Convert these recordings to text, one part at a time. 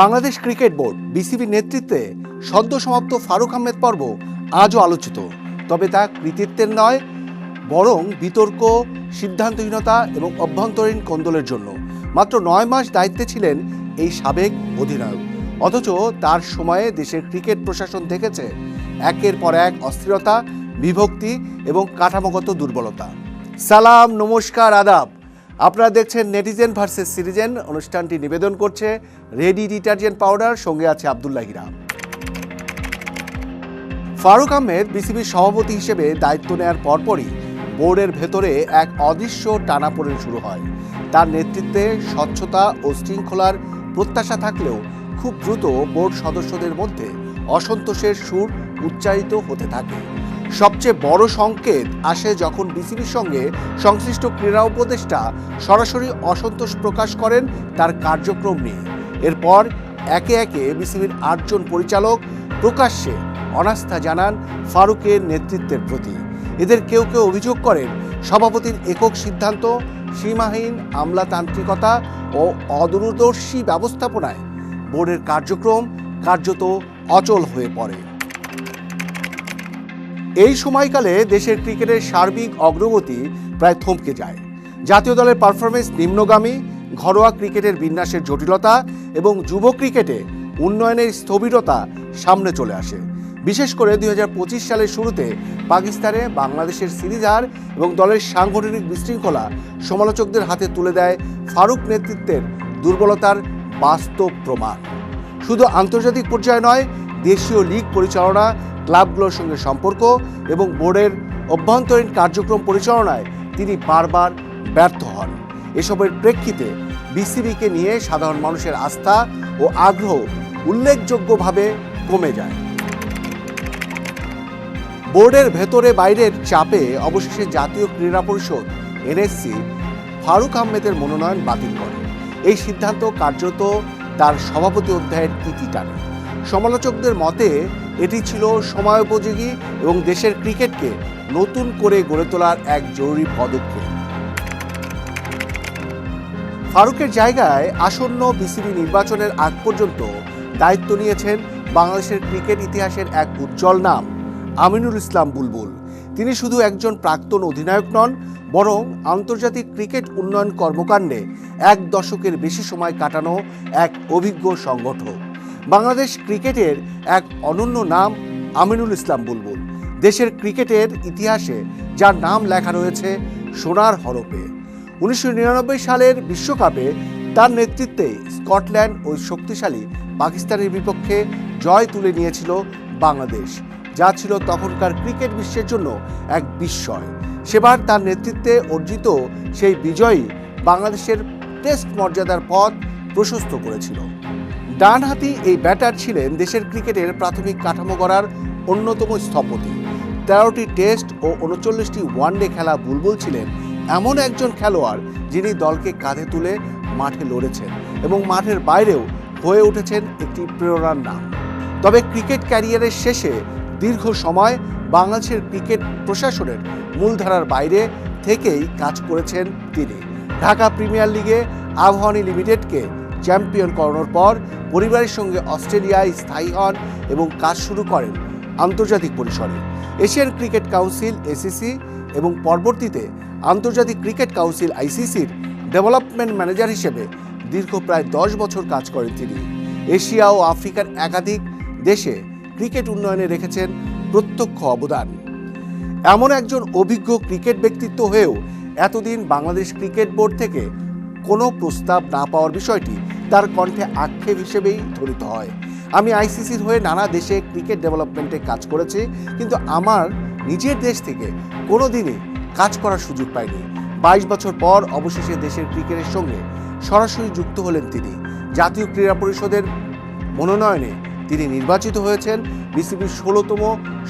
Bangladesh cricket board, বিসিবির নেতৃত্বে সদ্য সমাপ্ত ফারুক আহমেদ পর্ব আজও আলোচিত। তবে তা কৃতিত্বের নয়, বরং বিতর্ক, সিদ্ধান্তহীনতা এবং অভ্যন্তরীণ কোন্দলের জন্য। মাত্র নয় মাস দায়িত্বে ছিলেন এই সাবেক অধিনায়ক। অথচ তার সময়ে দেশের ক্রিকেট প্রশাসন দেখেছে একের পর এক অস্থিরতা, বিভক্তি এবং কাঠামোগত দুর্বলতা। সালাম, নমস্কার, আদাব। আপনারা দেখছেন নেটিজেন ভার্সেস সিটিজেন অনুষ্ঠানটি নিবেদন করছে রেডি ডিটারজেন্ট পাউডার সঙ্গে আছে আবদুল্লাহ হিরাম ফারুক আহমেদ বিসিবির সভাপতি হিসেবে দায়িত্ব নেওয়ার পরপরই বোর্ডের ভেতরে এক অদৃশ্য টানাপোড়েন শুরু হয়। তার নেতৃত্বে স্বচ্ছতা ও শৃঙ্খলার প্রত্যাশা থাকলেও খুব দ্রুত বোর্ড সদস্যদের মধ্যে অসন্তোষের সুর উচ্চারিত হতে থাকে। সবচেয়ে বড় সংকেত আসে যখন বিসিবির সঙ্গে সংশ্লিষ্ট ক্রীড়া উপদেষ্টা সরাসরি অসন্তোষ প্রকাশ করেন তার কার্যক্রম নিয়ে। এরপর একে একে বিসিবির আটজন পরিচালক প্রকাশ্যে অনাস্থা জানান ফারুকের নেতৃত্বের প্রতি। এদের কেউ কেউ অভিযোগ করেন, সভাপতির একক সিদ্ধান্ত, সীমাহীন আমলাতান্ত্রিকতা ও অদূরদর্শী ব্যবস্থাপনায় বোর্ডের কার্যক্রম কার্যত অচল হয়ে পড়ে। এই সময়কালে দেশের ক্রিকেটের সার্বিক অগ্রগতি প্রায় থমকে যায়। জাতীয় দলের পারফরমেন্স নিম্নগামী, ঘরোয়া ক্রিকেটের বিন্যাসের জটিলতা এবং যুব ক্রিকেটে উন্নয়নের স্থবিরতা সামনে চলে আসে। বিশেষ করে দুই হাজার পঁচিশ সালের শুরুতে পাকিস্তানে বাংলাদেশের সিরিজার এবং দলের সাংগঠনিক বিশৃঙ্খলা সমালোচকদের হাতে তুলে দেয় ফারুক নেতৃত্বের দুর্বলতার বাস্তব প্রমাণ। শুধু আন্তর্জাতিক পর্যায়ে নয়, দেশীয় লীগ পরিচালনা ক্লাবগুলোর সঙ্গে সম্পর্ক এবং বোর্ডের অভ্যন্তরীণ কার্যক্রম পরিচালনায় তিনি বারবার ব্যর্থ হন। এসবের প্রেক্ষিতে বিসিবিকে নিয়ে সাধারণ মানুষের আস্থা ও আগ্রহ উল্লেখযোগ্যভাবে কমে যায়। বোর্ডের ভেতরে বাইরের চাপে অবশেষে জাতীয় ক্রীড়া পরিষদ, এনএসসি, ফারুক আহমেদের মনোনয়ন বাতিল করে। এই সিদ্ধান্ত কার্যত তার সভাপতি অধ্যায়ের ইতি টানে। সমালোচকদের মতে, এটি ছিল সময়োপযোগী এবং দেশের ক্রিকেটকে নতুন করে গড়ে তোলার এক জরুরি পদক্ষেপ। ফারুকের জায়গায় আসন্ন বিসিবি নির্বাচনের আগ পর্যন্ত দায়িত্ব নিয়েছেন বাংলাদেশের ক্রিকেট ইতিহাসের এক উজ্জ্বল নাম, আমিনুল ইসলাম বুলবুল। তিনি শুধু একজন প্রাক্তন অধিনায়ক নন, বরং আন্তর্জাতিক ক্রিকেট উন্নয়ন কর্মকাণ্ডে এক দশকের বেশি সময় কাটানো এক অভিজ্ঞ সংগঠক। বাংলাদেশ ক্রিকেটের এক অনন্য নাম আমিনুল ইসলাম বুলবুল। দেশের ক্রিকেটের ইতিহাসে যার নাম লেখা রয়েছে সোনার হরপে। উনিশশো নিরানব্বই সালের বিশ্বকাপে তার নেতৃত্বে স্কটল্যান্ড ওই শক্তিশালী পাকিস্তানের বিপক্ষে জয় তুলে নিয়েছিল বাংলাদেশ, যা ছিল তখনকার ক্রিকেট বিশ্বের জন্য এক বিস্ময়। সেবার তার নেতৃত্বে অর্জিত সেই বিজয়ী বাংলাদেশের টেস্ট মর্যাদার পথ প্রশস্ত করেছিল। ডানহাতি এই ব্যাটার ছিলেন দেশের ক্রিকেটের প্রাথমিক কাঠামো গড়ার অন্যতম স্থপতি। তেরোটি টেস্ট ও উনচল্লিশটি ওয়ানডে খেলা বুলবুল ছিলেন এমন একজন খেলোয়াড় যিনি দলকে কাঁধে তুলে মাঠে লড়েছেন এবং মাঠের বাইরেও হয়ে উঠেছেন একটি প্রেরণার নাম। তবে ক্রিকেট ক্যারিয়ারের শেষে দীর্ঘ সময় বাংলাদেশের ক্রিকেট প্রশাসনের মূলধারার বাইরে থেকেই কাজ করেছেন তিনি। ঢাকা প্রিমিয়ার লিগে আবহানী লিমিটেডকে চ্যাম্পিয়ন করানোর পর পরিবারের সঙ্গে অস্ট্রেলিয়ায় স্থায়ী হন এবং কাজ শুরু করেন আন্তর্জাতিক পরিসরে। এশিয়ান ক্রিকেট কাউন্সিল, এসিসি, এবং পরবর্তীতে আন্তর্জাতিক ক্রিকেট কাউন্সিল, আইসিসির ডেভেলপমেন্ট ম্যানেজার হিসেবে দীর্ঘ প্রায় দশ বছর কাজ করেন তিনি। এশিয়া ও আফ্রিকার একাধিক দেশে ক্রিকেট উন্নয়নে রেখেছেন প্রত্যক্ষ অবদান। এমন একজন অভিজ্ঞ ক্রিকেট ব্যক্তিত্ব হয়েও এতদিন বাংলাদেশ ক্রিকেট বোর্ড থেকে কোনো প্রস্তাব না পাওয়ার বিষয়টি তার কণ্ঠে আক্ষেপ হিসেবেই ধরিত হয়। আমি আইসিসির হয়ে নানা দেশে ক্রিকেট ডেভেলপমেন্টে কাজ করেছি, কিন্তু আমার নিজের দেশ থেকে কোনো দিনই কাজ করার সুযোগ পাইনি। বাইশ বছর পর অবশেষে দেশের ক্রিকেটের সঙ্গে সরাসরি যুক্ত হলেন তিনি। জাতীয় ক্রীড়া পরিষদের মনোনয়নে তিনি নির্বাচিত হয়েছেন বিসিবির ষোলোতম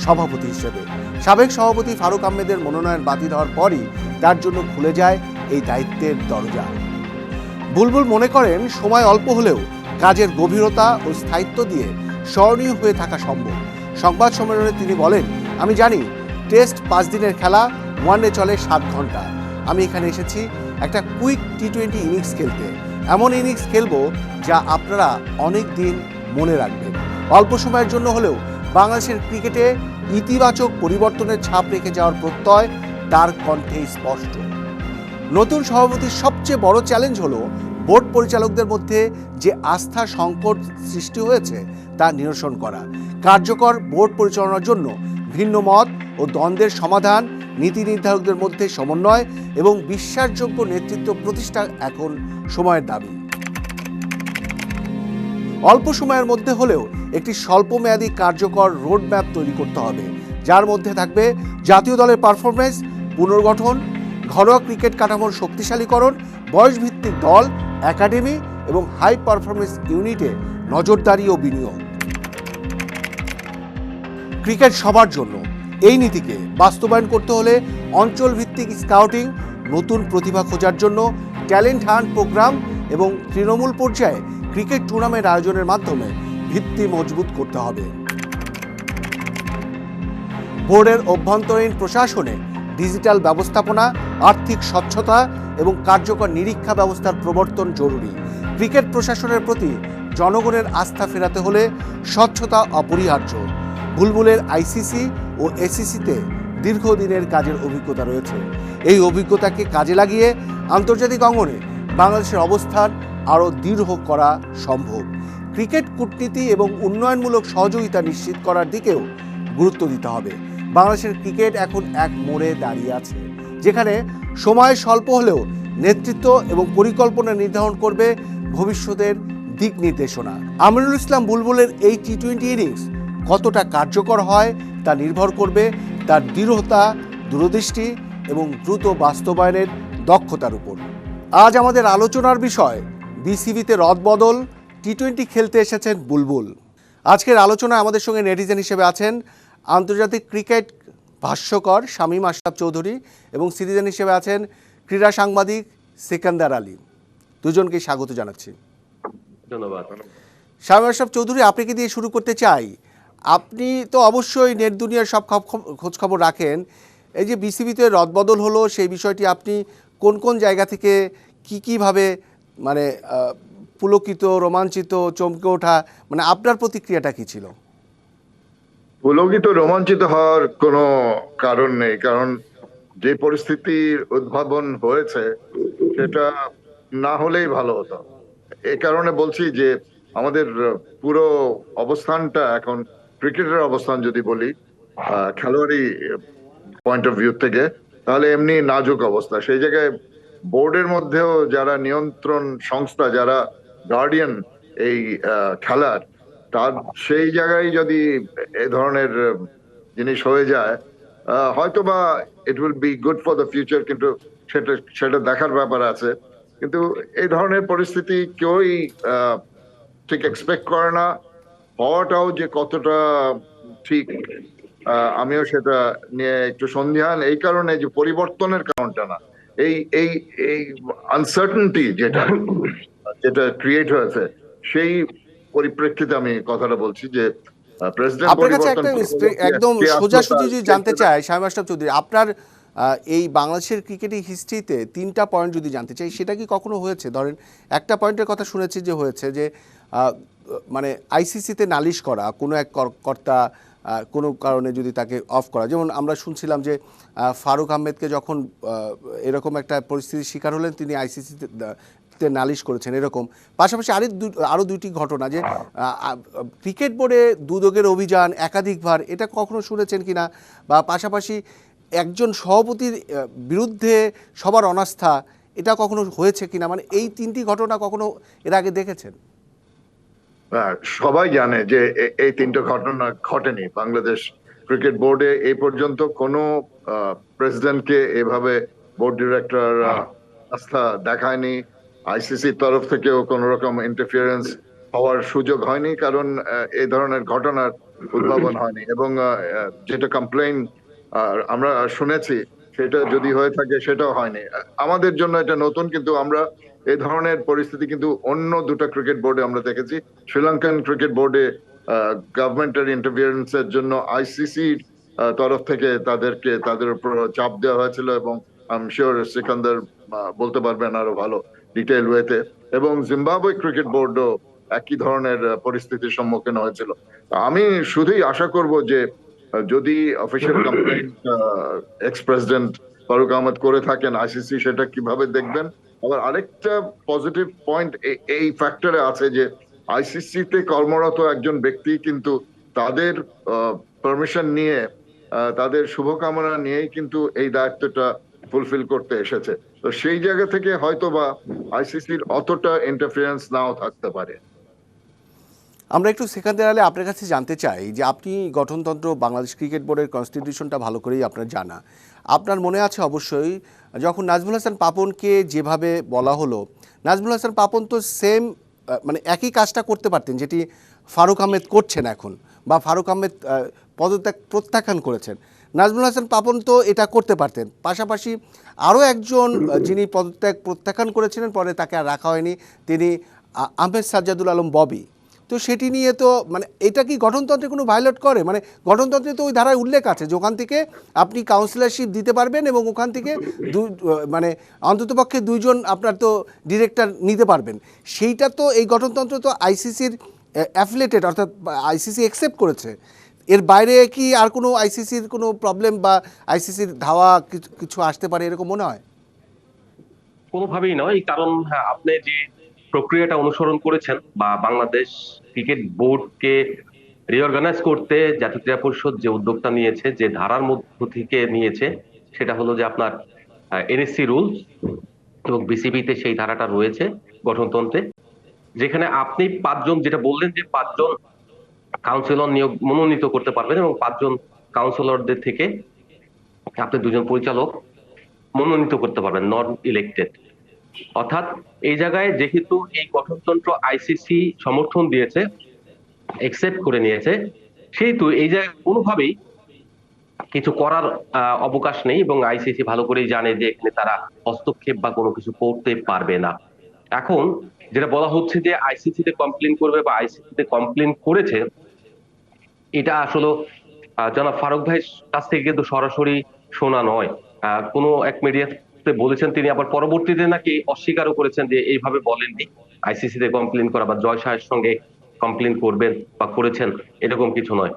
সভাপতি হিসেবে। সাবেক সভাপতি ফারুক আহমেদের মনোনয়ন বাতিল হওয়ার পরই তার জন্য খুলে যায় এই দায়িত্বের দরজা। বুলবুল মনে করেন সময় অল্প হলেও কাজের গভীরতা ও স্থায়িত্ব দিয়ে স্মরণীয় হয়ে থাকা সম্ভব। সংবাদ সম্মেলনে তিনি বলেন, আমি জানি, টেস্ট পাঁচ দিনের খেলা ওয়ানডে চলে সাত ঘণ্টা। আমি এখানে এসেছি একটা কুইক টি টোয়েন্টি ইনিংস খেলতে। এমন ইনিংস খেলব যা আপনারা অনেক দিন মনে রাখবেন। অল্প সময়ের জন্য হলেও বাংলাদেশের ক্রিকেটে ইতিবাচক পরিবর্তনের ছাপ রেখে যাওয়ার প্রত্যয় তার কণ্ঠে স্পষ্ট। নতুন সভাপতির সবচেয়ে বড় চ্যালেঞ্জ হলো বোর্ড পরিচালকদের মধ্যে যে আস্থা সংকট সৃষ্টি হয়েছে তা নিরসন করা। কার্যকর বোর্ড পরিচালনার জন্য ভিন্ন মত ও দ্বন্দ্বের সমাধান, নীতি নির্ধারকদের মধ্যে সমন্বয় এবং বিশ্বাসযোগ্য নেতৃত্ব প্রতিষ্ঠা এখন সময়ের দাবি। অল্প সময়ের মধ্যে হলেও একটি স্বল্পমেয়াদী কার্যকর রোডম্যাপ তৈরি করতে হবে। যার মধ্যে থাকবে জাতীয় দলের পারফরমেন্স পুনর্গঠন ঘরোয়া ক্রিকেট কাঠামোর শক্তিশালীকরণ, বয়সভিত্তিক দল, একাডেমি এবং হাই পারফরমেন্স ইউনিটে নজরদারি ও বিনিয়োগ। ক্রিকেট সবার জন্য এই নীতিকে বাস্তবায়ন করতে হলে অঞ্চল ভিত্তিক স্কাউটিং, নতুন প্রতিভা খোঁজার জন্য ট্যালেন্ট হান্ট প্রোগ্রাম এবং তৃণমূল পর্যায়ে ক্রিকেট টুর্নামেন্ট আয়োজনের মাধ্যমে ভিত্তি মজবুত করতে হবে। বোর্ডের অভ্যন্তরীণ প্রশাসনে ডিজিটাল ব্যবস্থাপনা, আর্থিক স্বচ্ছতা এবং কার্যকর নিরীক্ষা ব্যবস্থার প্রবর্তন জরুরি। ক্রিকেট প্রশাসনের প্রতি জনগণের আস্থা ফেরাতে হলে স্বচ্ছতা অপরিহার্য। বুলবুলের আইসিসি ও এসিসিতে দীর্ঘদিনের কাজের অভিজ্ঞতা রয়েছে। এই অভিজ্ঞতাকে কাজে লাগিয়ে আন্তর্জাতিক অঙ্গনে বাংলাদেশের অবস্থান আরও দৃঢ় করা সম্ভব। ক্রিকেট কূটনীতি এবং উন্নয়নমূলক সহযোগিতা নিশ্চিত করার দিকেও গুরুত্ব দিতে হবে। বাংলাদেশের ক্রিকেট এখন এক মোড়ে দাঁড়িয়ে আছে, যেখানে সময় স্বল্প হলেও নেতৃত্ব এবং পরিকল্পনা নির্ধারণ করবে ভবিষ্যতের দিক নির্দেশনা। আমিনুল ইসলাম বুলবুলের এই টি টোয়েন্টি ইনিংস কতটা কার্যকর হয় তা নির্ভর করবে তার দৃঢ়তা, দূরদৃষ্টি এবং দ্রুত বাস্তবায়নের দক্ষতার উপর। আজ আমাদের আলোচনার বিষয়, বিসিবিতে রদবদল টি টোয়েন্টি খেলতে এসেছেন বুলবুল। আজকের আলোচনায় আমাদের সঙ্গে নেটিজেন হিসেবে আছেন আন্তর্জাতিক ক্রিকেট ভাষ্যকর শামীম আশরাফ চৌধুরী এবং সিটিজেন হিসেবে আছেন ক্রীড়া সাংবাদিক সিকান্দার আলী। দুজনকেই স্বাগত জানাচ্ছি। ধন্যবাদ। শামীম আশরাফ চৌধুরী আপনাকে দিয়ে শুরু করতে চাই? আপনি তো অবশ্যই নেট দুনিয়ার সব খোঁজ খবর রাখেন। এই যে বিসিবিতে রদবদল হলো সেই বিষয়টি আপনি কোন কোন জায়গা থেকে কি কীভাবে মানে পুলকিত রোমাঞ্চিত চমকে ওঠা মানে আপনার প্রতিক্রিয়াটা কি ছিল? পুলকিত রোমাঞ্চিত হওয়ার কোনো কারণ নেই, কারণ যে পরিস্থিতির উদ্ভাবন হয়েছে, সেটা না হলেই ভালো হতো। এ কারণে বলছি যে, আমাদের পুরো অবস্থানটা এখন, ক্রিকেটের অবস্থান যদি বলি খেলোয়াড়ি পয়েন্ট অফ ভিউ থেকে, তাহলে এমনি নাজুক অবস্থা। সেই জায়গায় বোর্ডের মধ্যেও যারা নিয়ন্ত্রণ সংস্থা, যারা গার্ডিয়ান এই খেলার তার সেই জায়গায় যদি এ ধরনের জিনিস হয়ে যায় হয়তো বা it will be good for the future কিন্তু সেটা সেটা দেখার ব্যাপার আছে। কিন্তু এই ধরনের পরিস্থিতি কেউই ঠিক এক্সপেক্ট করে না। হওয়াটাও যে কতটা ঠিক আমিও সেটা নিয়ে একটু সন্দিহান। এই কারণে যে পরিবর্তনের কারণটা না, এই এই এই আনসার্টেনটি যেটা যেটা ক্রিয়েট হয়েছে, সেই পরিপ্রেক্ষিতে আমি কথাটা বলছি যে আপনার কাছে একটা একদম সোজাসুজি যদি জানতে চাই শামীম আশরাফ চৌধুরী আপনার এই বাংলাদেশের ক্রিকেটের হিস্ট্রিতে তিনটা পয়েন্ট যদি জানতে চাই সেটা কি কখনো হয়েছে? ধরেন একটা পয়েন্টের কথা শুনেছি যে হয়েছে যে মানে আইসিসিতে নালিশ করা কোনো এক কর- কর্তা কোনো কারণে যদি তাকে অফ করা যেমন আমরা শুনছিলাম যে ফারুক আহমেদকে যখন এরকম একটা পরিস্থিতির শিকার হলেন তিনি আইসিসিতে নালিশ করেছেন এরকম। পাশাপাশি আরও দু- আরও দুইটি ঘটনা যে ক্রিকেট বোর্ডে দুদকের অভিযান একাধিকবার, এটা কখনো শুনেছেন কিনা? বা পাশাপাশি একজন সভাপতির বিরুদ্ধে সবার অনাস্থা, এটা কখনো হয়েছে কিনা? মানে এই তিনটি ঘটনা কখনো এর আগে দেখেছেন? সবাই জানে যে এই তিনটে ঘটনা ঘটেনি। বাংলাদেশ ক্রিকেট বোর্ডে এই পর্যন্ত কোনো প্রেসিডেন্টকে এভাবে বোর্ড ডিরেক্টর আস্থা দেখায়নি। আইসিসির তরফ থেকেও কোনো রকম ইন্টারফিয়ারেন্স হওয়ার সুযোগ হয়নি, কারণ এই ধরনের ঘটনার উদ্ভাবন হয়নি। এবং যেটা কমপ্লেইন আমরা শুনেছি, সেটা যদি হয়ে থাকে সেটাও হয়নি। আমাদের জন্য এটা নতুন, কিন্তু আমরা এই ধরনের পরিস্থিতি কিন্তু অন্য দুটো ক্রিকেট বোর্ডে আমরা দেখেছি। শ্রীলঙ্কান ক্রিকেট বোর্ডে গভর্নমেন্টের ইন্টারভিয়ারেন্স এর জন্য আইসিসির তরফ থেকে তাদেরকে, তাদের উপর চাপ দেওয়া হয়েছিল এবং আই এম শিওর সিকান্দার বলতে পারবেন আরও ভালো। ডিটেল ওয়েতে এবং জিম্বাবুয়ে ক্রিকেট বোর্ডও একই ধরনের পরিস্থিতির সম্মুখীন হয়েছিল। আমি শুধুই আশা করব যে যদি official complaint ex president Faruque Ahmed করে থাকেন আইসিসি সেটা কীভাবে দেখবেন? আবার আরেকটা পজিটিভ পয়েন্ট এই ফ্যাক্টরে আছে যে আইসিসি তে কর্মরত একজন ব্যক্তি কিন্তু তাদের পারমিশন নিয়ে তাদের শুভকামনা নিয়েই কিন্তু এই দায়িত্বটা ফুলফিল করতে এসেছে। তো সেই জায়গা থেকে হয়তো বা আইসিসির অতটা ইন্টারফারেন্স নাও থাকতে পারে। আমরা একটু সেখান আলে আপনার কাছে জানতে চাই যে আপনি গঠনতন্ত্র বাংলাদেশ ক্রিকেট বোর্ডের কনস্টিটিউশনটা ভালো করেই আপনার জানা। আপনার মনে আছে অবশ্যই, যখন নাজমুল হাসান পাপনকে যেভাবে বলা হলো, নাজমুল হাসান পাপন তো সেম মানে একই কাজটা করতে পারতেন, যেটি ফারুক আহমেদ করছেন এখন, বা ফারুক আহমেদ পদত্যাগ প্রত্যাখ্যান করেছেন। নাজমুল হাসান পাপন তো এটা করতে পারতেন। পাশাপাশি আরও একজন যিনি পদত্যাগ প্রত্যাখ্যান করেছিলেন, পরে তাকে আর রাখা হয়নি, তিনি আহমেদ সাজ্জাদুল আলম ববি। তো সেটি নিয়ে তো মানে এটা কি গঠনতন্ত্রে কোনো ভায়োলেট করে? মানে গঠনতন্ত্রে তো ওই ধারায় উল্লেখ আছে যে ওখান থেকে আপনি কাউন্সিলরশিপ দিতে পারবেন এবং ওখান থেকে দু মানে অন্ততপক্ষে দুইজন আপনার তো ডিরেক্টর নিতে পারবেন। সেইটা তো এই গঠনতন্ত্র তো আইসিসির অ্যাফিলেটেড অর্থাৎ আইসিসি অ্যাকসেপ্ট করেছে। এর বাইরে কি আর কোনো আইসিসির কোনো প্রবলেম বা আইসিসির ধাওয়া কিছু আসতে পারে এরকম মনে হয়? কোনোভাবেই নয় কারণ হ্যাঁ, আপনি যে প্রক্রিয়াটা অনুসরণ করেছেন বা বাংলাদেশ ক্রিকেট বোর্ডকে রিঅর্গানাইজ করতে জাতীয় ক্রীড়া পরিষদ যে উদ্যোগটা নিয়েছে যে ধারার মধ্য থেকে নিয়েছে সেটা হলো যে আপনার এনএসসি রুল এবং বিসিবিতে সেই ধারাটা রয়েছে গঠনতন্ত্রে যেখানে আপনি পাঁচজন যেটা বললেন যে পাঁচজন কাউন্সিলর নিয়োগ মনোনীত করতে পারবেন এবং পাঁচজন কাউন্সিলরদের থেকে আপনি দুজন পরিচালক মনোনীত করতে পারবেন নন ইলেক্টেড অর্থাৎ এই জায়গায় যেহেতু এই গঠনতন্ত্র আইসিসি সমর্থন দিয়েছে একসেপ্ট করে নিয়েছে, সেহেতু এই জায়গায় কোনোভাবেই কিছু করার অবকাশ নেই এবং আইসিসি ভালো করেই জানে যে এখানে তারা হস্তক্ষেপ বা কোনো কিছু করতে পারবে না। এখন যেটা বলা হচ্ছে যে আইসিসি তে কমপ্লেন করবে বা আইসিসি তে কমপ্লেন করেছে এটা আসলে জনাব ফারুক ভাইয়ের কাছ থেকে কিন্তু সরাসরি শোনা নয়। কোনো এক মিডিয়াতে বলেছেন তিনি, আবার পরবর্তীতে নাকি অস্বীকারও করেছেন যে এইভাবে বলেননি। আইসিসি তে কমপ্লেন করা বা জয় শাহের সঙ্গে কমপ্লেন করবেন বা করেছেন, এরকম কিছু নয়।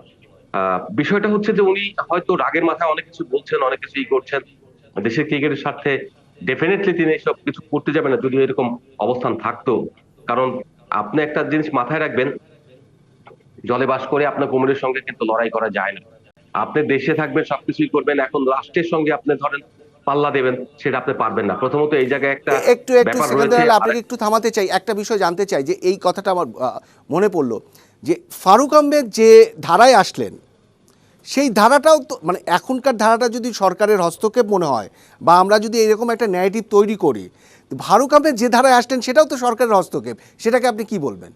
বিষয়টা হচ্ছে যে উনি হয়তো রাগের মাথায় অনেক কিছু বলছেন, অনেক কিছু ই করছেন। দেশের ক্রিকেটের স্বার্থে ডেফিনেটলি তিনি এসব কিছু করতে যাবেন না যদি এরকম অবস্থান থাকতো। কারণ আপনি একটা জিনিস মাথায় রাখবেন জলে বাস করে আপনার কুমিরের সঙ্গে কিন্তু লড়াই করা যায় না আপনি দেশে থাকবেন সবকিছুই করবেন এখন রাষ্ট্রের সঙ্গে আপনি ধরেন পাল্লা দেবেন সেটা আপনি পারবেন না প্রথমত এই জায়গায় একটা একটু একটু। আপনাকে একটু থামাতে চাই একটা বিষয় জানতে চাই যে এই কথাটা আমার মনে পড়ল যে ফারুক আহমেদ যে ধারায় আসলেন সেই ধারাটাও তো মানে এখনকার ধারাটা যদি সরকারের হস্তক্ষেপ মনে হয় বা আমরা যদি এরকম একটা ন্যারেটিভ তৈরি করি ফারুক আহমেদ যে ধারায় আসলেন সেটাও তো সরকারের হস্তক্ষেপ সেটাকে আপনি কি বলবেন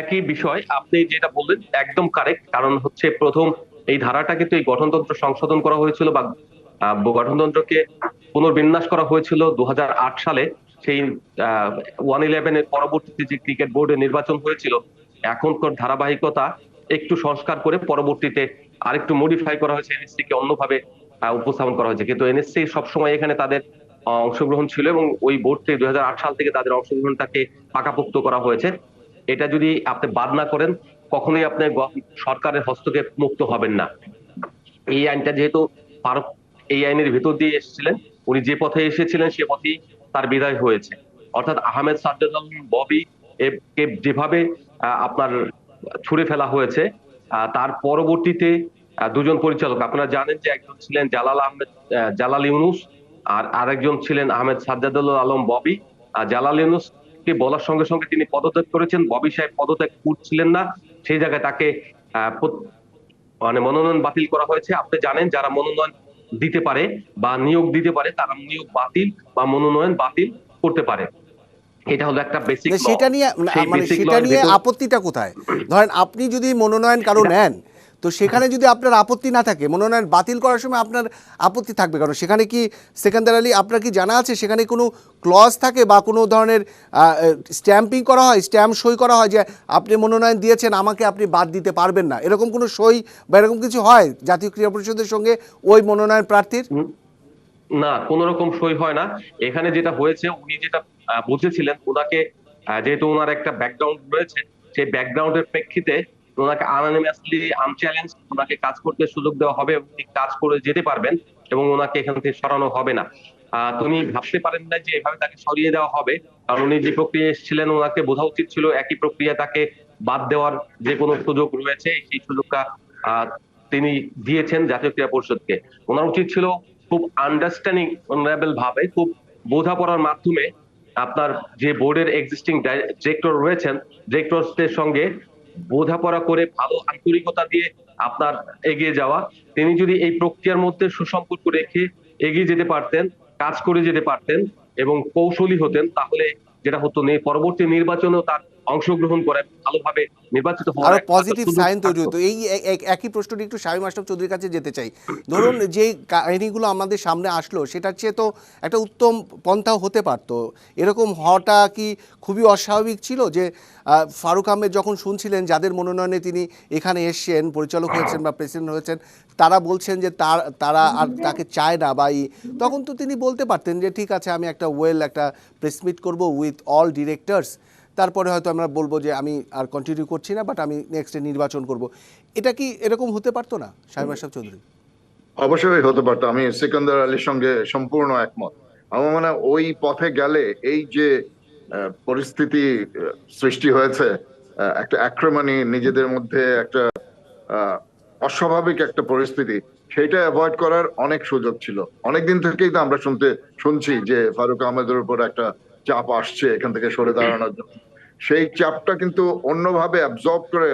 একই বিষয়, আপনি যেটা বললেন একদম কারেক্ট কারণ হচ্ছে প্রথম এই ধারাটা কিন্তু এই গঠনতন্ত্র সংশোধন করা হয়েছিল বা গঠনতন্ত্রকে পুনর্বিন্যাস করা হয়েছিল দু সালে, সেই ওয়ান ইলেভেনের পরবর্তীতে যে ক্রিকেট বোর্ডের নির্বাচন হয়েছিল, এখনকার ধারাবাহিকতা একটু সংস্কার করে পরবর্তীতে আরেকটু মডিফাই করা হয়েছে এনএসসি কে অন্যভাবে উপস্থাপন করা হয়েছে। কিন্তু এনএসসি সবসময় এখানে তাদের অংশগ্রহণ ছিল এবং ওই বোর্ড থেকে দুই হাজার আট সাল থেকে তাদের অংশগ্রহণটাকে পাকাপোক্ত করা হয়েছে। এটা যদি আপনি বাদ না করেন, কখনোই আপনি সরকারের হস্তক্ষেপ মুক্ত হবেন না। এই আইনটা যেহেতু এই আইনের ভিতর দিয়ে এসেছিলেন, উনি যে পথে এসেছিলেন, সে পথেই তার বিদায় হয়েছে। অর্থাৎ আহমেদ সাজ্জাদ ববি কে যেভাবে আপনার ছুড়ে ফেলা হয়েছে তার পরবর্তীতে দুজন পরিচালক, আপনারা জানেন যে একজন ছিলেন জালাল আহমেদ জালাল ইউনুস, আর আরেকজন ছিলেন আহমেদ সাজ্জাদুল আলম ববি। আর জালাল ইউনুস কে বলার সঙ্গে সঙ্গে তিনি পদত্যাগ করেছেন। ববি সাহেব পদত্যাগ করছিলেন না। সেই জায়গায় তাকে মানে মনোনয়ন বাতিল করা হয়েছে। আপনি জানেন যারা মনোনয়ন দিতে পারে বা নিয়োগ দিতে পারে তারা নিয়োগ বাতিল বা মনোনয়ন বাতিল করতে পারে। এটা হলো একটা বেসিক যে সেটা নিয়ে মানে সেটা নিয়ে আপত্তিটা কোথায়? ধরেন আপনি যদি মনোনয়ন কারও নেন তো সেখানে যদি আপনার আপত্তি না থাকে মনোনয়ন বাতিল করার সময় আপনার আপত্তি থাকবে কারণ সেখানে কি সেকেন্দার আলী, আপনার কি জানা আছে? সেখানে কোনো ক্লজ থাকে বা কোনো ধরনের স্ট্যাম্পিং করা হয় স্ট্যাম্প সই করা হয় যে আপনি মনোনয়ন দিয়েছেন, আমাকে আপনি বাদ দিতে পারবেন না? এরকম কোনো সই বা এরকম কিছু হয় জাতীয় ক্রীড়া পরিষদের সঙ্গে ওই মনোনয়ন প্রার্থীর? না, কোন রকম সই হয় না। এখানে যেটা হয়েছে, উনি যেটা বুঝেছিলেন ওনাকে যেহেতু ওনার একটা ব্যাকগ্রাউন্ড রয়েছে, সেই ব্যাকগ্রাউন্ডের প্রেক্ষিতে ওনাকে আনঅ্যানিমাসলি আনচ্যালেঞ্জ ওনাকে কাজ করতে সুযোগ দেওয়া হবে এবং কাজ করে যেতে পারবেন এবং ওনাকে এখান থেকে সরানো হবে না। তুমি ভাবতে পারেন না যে এভাবে তাকে সরিয়ে দেওয়া হবে, কারণ উনি যে প্রক্রিয়া এসেছিলেন, ওনাকে বোঝা উচিত ছিল একই প্রক্রিয়া তাকে বাদ দেওয়ার যে কোনো সুযোগ রয়েছে, সেই সুযোগটা তিনি দিয়েছেন জাতীয় ক্রীড়া পরিষদকে। ওনার উচিত ছিল খুব আন্ডারস্ট্যান্ডিং অনারেবল ভাবে, খুব বোঝাপড়ার মাধ্যমে আপনার যে বোর্ডের এক্সিস্টিং ডিরেক্টর রয়েছেন ডিরেক্টরদের সঙ্গে বোঝাপড়া করে ভালো আন্তরিকতা দিয়ে আপনার এগিয়ে যাওয়া। তিনি যদি এই প্রক্রিয়ার মধ্যে সুসম্পর্ক রেখে এগিয়ে যেতে পারতেন, কাজ করে যেতে পারতেন এবং কৌশলী হতেন, তাহলে যেটা হতো পরবর্তী নির্বাচনেও তার অংশগ্রহণ করে ভালোভাবে নির্বাচিত হওয়ার আরও পজিটিভ সাইন তৈরি হতো। এই একই প্রশ্নটি একটু শামীম আশরাফ চৌধুরীর কাছে যেতে চাই। ধরুন যে কাহিনীগুলো আমাদের সামনে আসলো সেটার চেয়ে তো একটা উত্তম পন্থাও হতে পারতো। এরকম হওয়াটা কি খুবই অস্বাভাবিক ছিল যে ফারুক আহমেদ যখন শুনছিলেন যাদের মনোনয়নে তিনি এখানে এসছেন পরিচালক হয়েছেন বা প্রেসিডেন্ট হয়েছেন তারা বলছেন যে তার তারা আর তাকে চায় না বা ই। তখন তো তিনি বলতে পারতেন যে ঠিক আছে আমি একটা ওয়েল একটা প্রেস মিট করব উইথ অল ডিরেক্টরস তারপরে হয়তো আমরা বলব যে আমি আর কন্টিনিউ করছি না বাট আমি নেক্সটে নির্বাচন করব। এটা কি এরকম হতে পারতো না, সাহেব চৌধুরী? অবশ্যই হতে পারতো। আমি সিকান্দার আলীর সঙ্গে সম্পূর্ণ একমত। আমার মনে হয় ওই পথে গেলে এই যে পরিস্থিতি সৃষ্টি হয়েছে একটা আক্রমণী নিজেদের মধ্যে একটা অস্বাভাবিক একটা পরিস্থিতি সেটা অ্যাভয়েড করার অনেক সুযোগ ছিল। অনেকদিন থেকেই তো আমরা শুনতে, শুনছি যে ফারুক আহমেদের উপর একটা চাপ আসছে, এখান থেকে সরে দাঁড়ানোর জন্য। সেই চাপটা কিন্তু অন্যভাবে অ্যাবজর্ব করে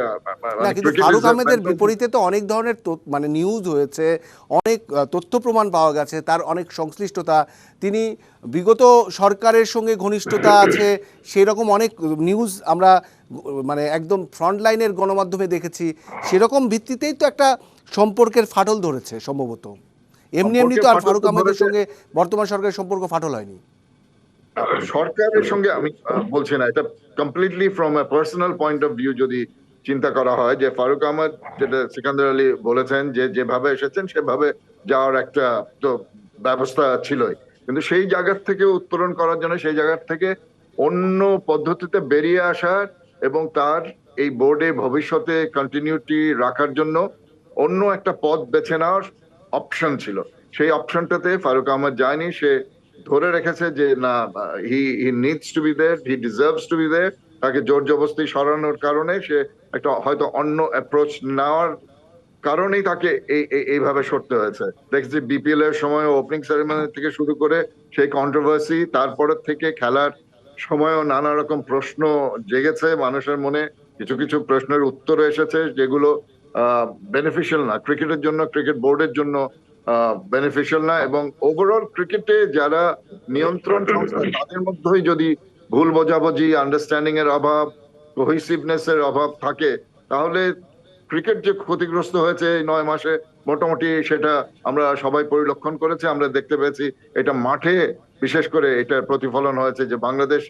মানে ফারুক a আহমেদের বিপরীতে তো অনেক ধরনের মানে নিউজ হয়েছে অনেক তথ্য প্রমাণ পাওয়া গেছে তার অনেক সংশ্লিষ্টতা। তিনি বিগত সরকারের সঙ্গে ঘনিষ্ঠতা আছে সেই রকম অনেক নিউজ আমরা মানে একদম ফ্রন্ট লাইনের গণমাধ্যমে দেখেছি সেরকম ভিত্তিতেই তো একটা সম্পর্কের ফাটল ধরেছে সম্ভবত। এমনি এমনি তো আর ফারুক আহমেদের সঙ্গে বর্তমান সরকারের সম্পর্ক ফাটল হয়নি। সরকারের সঙ্গে আমি বলছি না এটা completely from a personal point of view যদি চিন্তা করা হয় যে ফারুক আহমদ যেটা সিকান্দার আলী বলেছেন যে যেভাবে এসেছেন সেভাবে যাওয়ার একটা তো ব্যবস্থা ছিলই। কিন্তু সেই জায়গার থেকে উত্তরণ করার জন্য সেই জায়গার থেকে অন্য পদ্ধতিতে বেরিয়ে আসার এবং তার এই বোর্ডে ভবিষ্যতে কন্টিনিউটি রাখার জন্য অন্য একটা পথ বেছে নেওয়ার অপশন ছিল। সেই অপশনটাতে ফারুক আহমদ যায়নি সে ধরে রেখেছে যে, না he he needs to be there he deserves to be there তাকে জোর জবস্তি সরানোর কারণে সে একটা হয়তো অন্য অ্যাপ্রোচ নেওয়ার কারণেই তাকে এই, এই- এইভাবে সরতে হয়েছে। দেখছি বিপিএল এর সময় ওপেনিং সেরেমনি থেকে শুরু করে সেই কন্ট্রোভার্সি তারপরের থেকে খেলার সময়ও নানা রকম প্রশ্ন জেগেছে মানুষের মনে। কিছু কিছু প্রশ্নের উত্তর এসেছে যেগুলো বেনিফিশিয়াল না। ক্রিকেটের জন্য, ক্রিকেট বোর্ডের জন্য বেনিফিশিয়াল না এবং ওভারঅল ক্রিকেটে যারা নিয়ন্ত্রণ সংস্থা তাদের মধ্যেই যদি ভুল বোঝাবুঝি আন্ডারস্ট্যান্ডিং এর অভাব কোহিসিভনেস এর অভাব থাকে তাহলে ক্রিকেট যে ক্ষতিগ্রস্ত হয়েছে এই নয় মাসে মোটামুটি সেটা আমরা সবাই পরিলক্ষণ করেছি আমরা দেখতে পেয়েছি। এটা মাঠে বিশেষ করে এটার প্রতিফলন হয়েছে যে বাংলাদেশ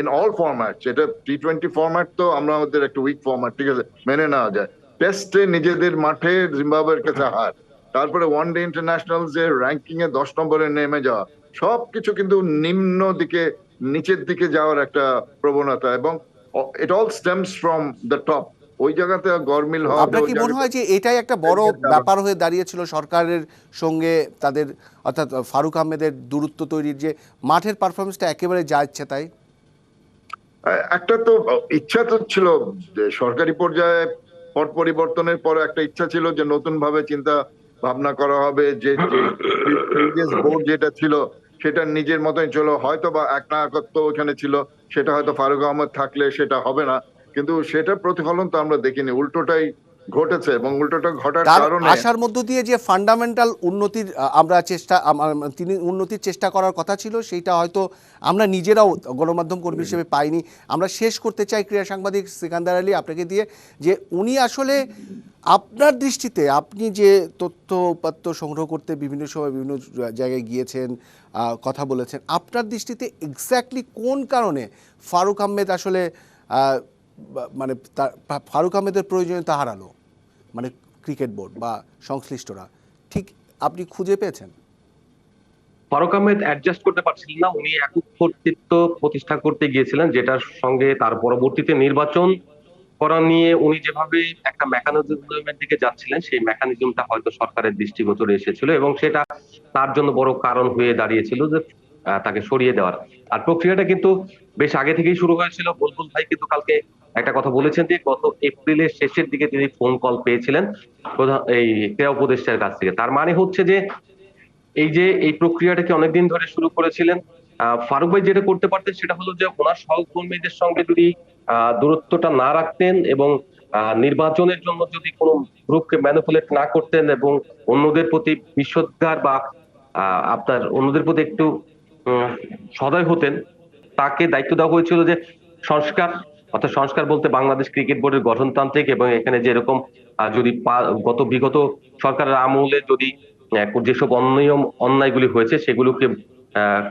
ইন অল ফরম্যাট এটা টি টোয়েন্টি ফরম্যাট তো আমরা আমাদের একটা উইক ফরম্যাট ঠিক আছে মেনে নেওয়া যায়। টেস্টে নিজেদের মাঠে জিম্বাবুয়ের কাছে হার। তারপরে ওয়ান ডে ইন্টারন্যাশনাল যে র্যাঙ্কিং এ দশ নম্বরে নেমে যাওয়া। সবকিছু কিন্তু নিম্ন দিকে নিচের দিকে যাওয়ার একটা প্রবণতা এবং it all stems from the top ওই জায়গাতে গরমিল হওয়া আপনার কি মনে হয় যে এটাই একটা বড় ব্যাপার হয়ে দাঁড়িয়েছিল সরকারের সঙ্গে তাদের অর্থাৎ ফারুক আহমেদের দূরত্ব তৈরির যে মাঠের পারফরমেন্সটা একেবারে যা ইচ্ছে তাই? একটা তো ইচ্ছা তো ছিল যে সরকারি পর্যায়ে পট পরিবর্তনের পরে একটা ইচ্ছা ছিল যে নতুন ভাবে চিন্তা ভাবনা করা হবে যে বোর্ড যেটা ছিল, সেটা নিজের মতন চলো। হয়তো বা এক নায়কত্ব ওখানে ছিল, সেটা হয়তো ফারুক আহমদ থাকলে সেটা হবে না। কিন্তু সেটা প্রতিফলন তো আমরা দেখিনি। উল্টোটাই ঘটেছে এবং উল্টোটা ঘটার তার কারণে আসার মধ্য দিয়ে যে ফান্ডামেন্টাল উন্নতির আমরা চেষ্টা তিনি উন্নতির চেষ্টা করার কথা ছিল সেইটা হয়তো আমরা নিজেরাও গণমাধ্যম কর্মী হিসেবে পাইনি। আমরা শেষ করতে চাই ক্রীড়া সাংবাদিক সিকান্দার আলী আপনাকে দিয়ে যে উনি আসলে আপনার দৃষ্টিতে আপনি যে তথ্য উপাত্ত সংগ্রহ করতে বিভিন্ন সময় বিভিন্ন জায়গায় গিয়েছেন কথা বলেছেন আপনার দৃষ্টিতে এক্স্যাক্টলি কোন কারণে ফারুক আহমেদ আসলে মানে তার ফারুক আহমেদের প্রয়োজনীয়তা হারালো? মানে ক্রিকেট বোর্ড বা সংশ্লিষ্টরা, ঠিক আপনি খুঁজে পেয়েছেন? ফারুক আহমেদ অ্যাডজাস্ট করতে পারছিলেন না, উনি একক কর্তৃত্ব প্রতিষ্ঠা করতে গিয়েছিলেন, যেটার সঙ্গে তার পরবর্তীতে নির্বাচন করা নিয়ে উনি যেভাবে একটা মেকানিজমের দিকে যাচ্ছিলেন, সেই মেকানিজমটা হয়তো সরকারের দৃষ্টিগোচরে এসেছিল এবং সেটা তার জন্য বড় কারণ হয়ে দাঁড়িয়েছিল যে তাকে সরিয়ে দেওয়ার। আর প্রক্রিয়াটা কিন্তু বেশ আগে থেকেই শুরু হয়েছিল। বুলবুল ভাই কিন্তু কালকে একটা কথা বলেছেন যে, গত এপ্রিলের শেষের দিকে তিনি ফোন কল পেয়েছিলেন প্রধান এই ক্রীড়া উপদেষ্টার কাছ থেকে। তার মানে হচ্ছে যে, এই যে, এই প্রক্রিয়াটাকে অনেকদিন ধরে শুরু করেছিলেন? ফারুক ভাই যেটা করতে পারতেন সেটা হলো যে, ওনার সহকর্মীদের সঙ্গে যদি দূরত্বটা না রাখতেন এবং নির্বাচনের জন্য যদি কোনো গ্রুপকে ম্যানিপুলেট না করতেন এবং অন্যদের প্রতি বিশ্বদ্গার বা আপনার অন্যদের প্রতি একটু সদয় হতেন। তাকে দায়িত্ব দেওয়া হয়েছিল যে সংস্কার, অর্থাৎ সংস্কার বলতে বাংলাদেশ ক্রিকেট বোর্ডের গঠনতান্ত্রিক এবং এখানে যেরকম যদি গত বিগত সরকারের আমলে যদি যেসব অনিয়ম, অন্যায়গুলি হয়েছে সেগুলোকে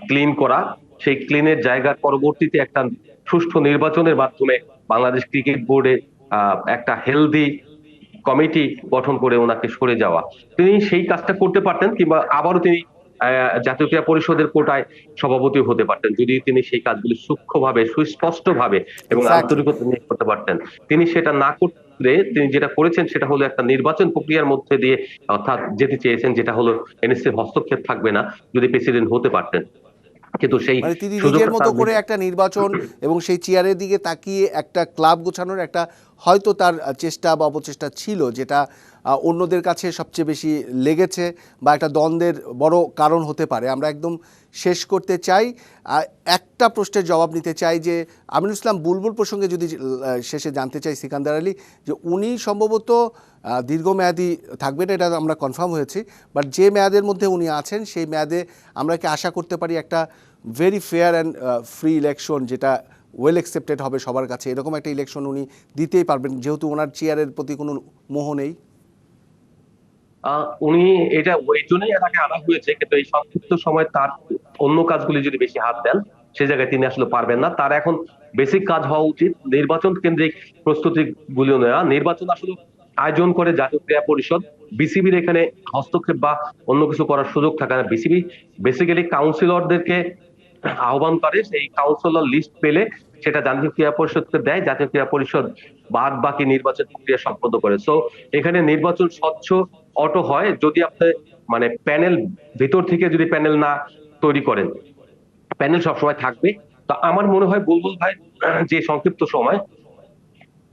ক্লিন করা, সেই ক্লিনের জায়গার পরবর্তীতে একটা সুষ্ঠু নির্বাচনের মাধ্যমে বাংলাদেশ ক্রিকেট বোর্ডে একটা হেলদি কমিটি গঠন করে ওনাকে সরে যাওয়া। তিনি সেই কাজটা করতে পারতেন কিংবা আবারও তিনি জাতীয় ক্রীড়া পরিষদের কোটায় সভাপতি হতে পারতেন যদি তিনি সেই কাজগুলি সূক্ষ্মভাবে সুস্পষ্টভাবে এবং আন্তরিকতা নিয়ে করতে পারতেন। তিনি সেটা না করতে তিনি যেটা করেছেন সেটা হলো একটা নির্বাচন প্রক্রিয়ার মধ্যে দিয়ে অর্থাৎ যেতে চেয়েছেন যেটা হলো এনএসসির হস্তক্ষেপ থাকবে না যদি প্রেসিডেন্ট হতে পারতেন। কিন্তু সেই মানে তিনি নিজের মতো করে একটা নির্বাচন এবং সেই চেয়ারের দিকে তাকিয়ে একটা ক্লাব গোছানোর একটা হয়তো তার চেষ্টা বা অপচেষ্টা ছিল যেটা অন্যদের কাছে সবচেয়ে বেশি লেগেছে বা একটা দ্বন্দ্বের বড় কারণ হতে পারে। আমরা একদম শেষ করতে চাই। একটা প্রশ্নের জবাব নিতে চাই যে, আমিনুল ইসলাম বুলবুল প্রসঙ্গে যদি শেষে জানতে চাই সিকান্দার আলী, যে উনি সম্ভবত দীর্ঘমেয়াদী থাকবেন, এটা আমরা কনফার্ম হয়েছি, বাট যে মেয়াদের মধ্যে উনি আছেন, সেই মেয়াদে আমরা কি আশা করতে পারি একটা very fair and free election যেটা ওয়েল অ্যাকসেপ্টেড হবে সবার কাছে, এরকম একটা ইলেকশন উনি দিতেই পারবেন, যেহেতু ওনার চেয়ারের প্রতি কোনো মোহ নেই। উনি এটা ওই জন্যই তাকে আনা হয়েছে, কিন্তু এই সংক্ষিপ্ত সময় তার অন্য কাজগুলি যদি বেশি হাত দেন, সে জায়গায় তিনি আসলে পারবেন না। তার এখন বেসিক কাজ হওয়া উচিত। নির্বাচন কেন্দ্রিক প্রস্তুতি গুলো নেওয়া নির্বাচন আসলে আয়োজন করে জাতীয় ক্রীড়া পরিষদ। বিসিবির এখানে হস্তক্ষেপ বা অন্য কিছু করার সুযোগ থাকে না। বিসিবি বেসিক্যালি কাউন্সিলরদেরকে আহ্বান করে, সেই কাউন্সিলর লিস্ট পেলে সেটা জাতীয় ক্রীড়া পরিষদকে দেয়। জাতীয় ক্রীড়া পরিষদ বাদ বাকি নির্বাচন প্রক্রিয়া সম্পন্ন করে। সো এখানে নির্বাচন স্বচ্ছ অটো হয় যদি আপনি মানে প্যানেল ভিতর থেকে যদি প্যানেল না তৈরি করেন। প্যানেল সবসময় থাকবে। তো আমার মনে হয় বুলবুল ভাই, যে সংক্ষিপ্ত সময়,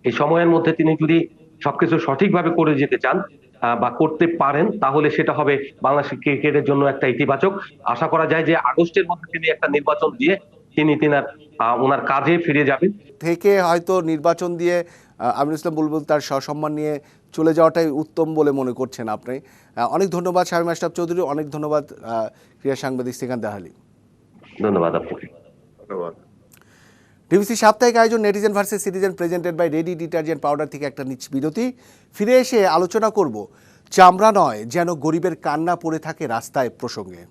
এই সময়ের মধ্যে তিনি যদি সবকিছু সঠিকভাবে করে যেতে চান বা করতে পারেন, তাহলে সেটা হবে বাংলাদেশ ক্রিকেটের জন্য একটা ইতিবাচক। আশা করা যায় যে আগস্টের মধ্যে তিনি একটা নির্বাচন দিয়ে তিনি তিনার ওনার কাজে ফিরে যাবেন। থেকে হয়তো নির্বাচন দিয়ে আমিনুল ইসলাম বুলবুল তার সসম্মান নিয়ে চলে যাওয়াটাই উত্তম বলে মনে করছেন আপনি। অনেক ধন্যবাদ শামীম আশরাফ চৌধুরী অনেক ধন্যবাদ ক্রীড়া সাংবাদিক সিকান্দার আলী ধন্যবাদ আপনাকে। ধন্যবাদ। ডিবিসি সাপ্তাহিক আয়োজন netizen versus citizen presented by ready detergent powder থেকে একটা নিচ বিরতি। ফিরে এসে আলোচনা করব চামড়া নয় যেন গরিবের কান্না পড়ে থাকে রাস্তায় প্রসঙ্গে।